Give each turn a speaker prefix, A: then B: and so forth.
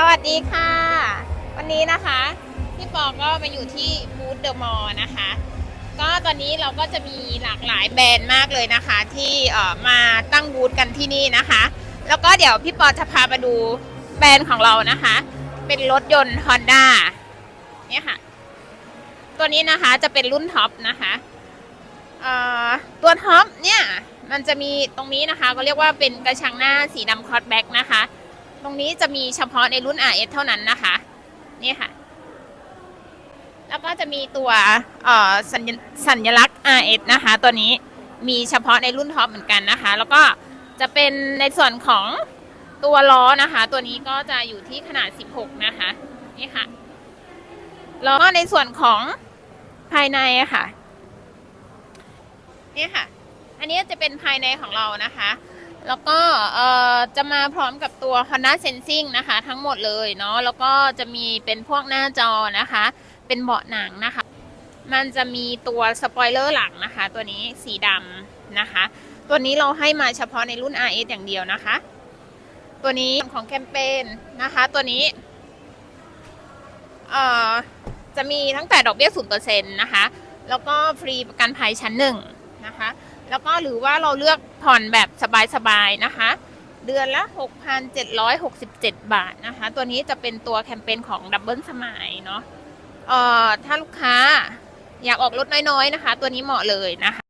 A: สวัสดีค่ะ วันนี้นะคะพี่ปอก็มาอยู่ที่บูธเดอะมอลล์นะคะ ก็ตอนนี้เราก็จะมีหลากหลายแบรนด์มากเลยนะคะ ที่เอ่อมาตั้งบูธกันที่นี่นะคะ แล้วก็เดี๋ยวพี่ปอจะพามาดูแบรนด์ของเรานะคะ เป็นรถยนต์ Honda เนี่ยค่ะ ตัวนี้นะคะจะเป็นรุ่นท็อปนะคะเอ่อตัวท็อปเนี่ยมันจะมีตรงนี้นะคะก็เรียกว่าเป็นกระชังหน้าสีดำคอร์ดแบ็กนะคะ ตรงนี้จะมีเฉพาะในรุ่น RS เท่านั้นนะคะ นี่ค่ะ แล้วก็จะมีตัวสัญสัญลักษณ์ RS นะคะ ตัวนี้มีเฉพาะในรุ่นท็อปเหมือนกันนะคะ แล้วก็จะเป็นในส่วนของตัวล้อนะคะ ตัวนี้ก็จะอยู่ที่ขนาด 16 นะคะ นี่ค่ะ แล้วก็ในส่วนของภายในค่ะ นี่ค่ะ อันนี้จะเป็นภายในของเรานะคะ แล้วก็เอ่อจะมาพร้อมกับตัว Honda Sensing นะคะ ทั้งหมดเลยเนาะแล้วก็จะมีเป็นพวกหน้าจอนะคะ เป็นเบาะหนังนะคะ มันจะมีตัวสปอยเลอร์หลังนะคะ ตัวนี้สีดำนะคะ ตัวนี้เราให้มาเฉพาะในรุ่น RS อย่างเดียวนะคะ ตัวนี้ของแคมเปญนะคะ ตัวนี้เอ่อจะมีตั้งแต่ดอกเบี้ย0%นะคะ แล้วก็ฟรีประกันภัยชั้นหนึ่งนะคะ แล้วก็หรือว่าเราเลือกผ่อนแบบสบายๆนะคะ เดือนละ 6,767 บาทนะคะ ตัวนี้จะเป็นตัวแคมเปญของดับเบิลสมายเนาะเอ่อถ้าลูกค้าอยากออกรถน้อยๆนะคะ ตัวนี้เหมาะเลยนะคะ